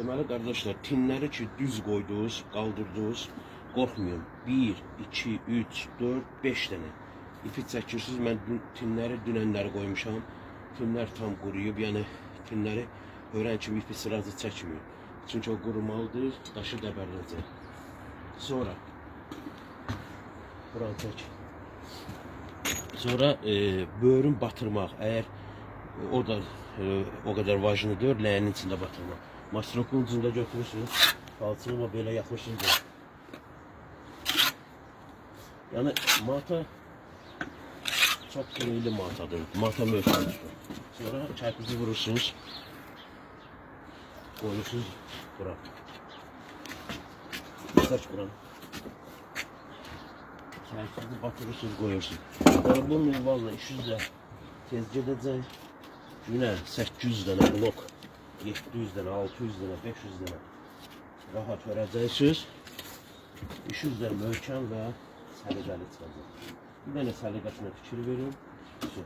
Deməli qardaşlar, tinləri ki düz qoydunuz, qaldırdınız, qorxmayın. 1 2 3 4 5 dənə. İpi çəkirsiniz. Mən dün, tinləri dünənləri qoymuşam. Tam quruyub, yəni tinləri hörən kimi ipi sıracı çəkmir. Çünki o qurumalıdır, daşı dəbərləcək. Sonra buranı çək. Sonra e, böğrün batırmaq. Əgər o da e, o qədər vacını deyil, ləyənin içində batırmaq. Mastrokun ucunda götürürsünüz. Qalçığıma belə yaxlaşınca. Yəni mata çok kırıylı matadır. Mata möhkəmdir. Sonra çarpıcı vurursunuz. Koyursunuz bura. Saç buranı. Çarpıcı batırırsınız koyursunuz. Sonra bu minvalla işinizə tez gedəcək. Günə 800 dənə blok, 700 dənə, 600 dənə, 500 dənə rahat verəcəksiniz. İşiniz də möhkəm və səliqəli çıxacaq. Bir dənə səliqəsinə fikir verin. Su.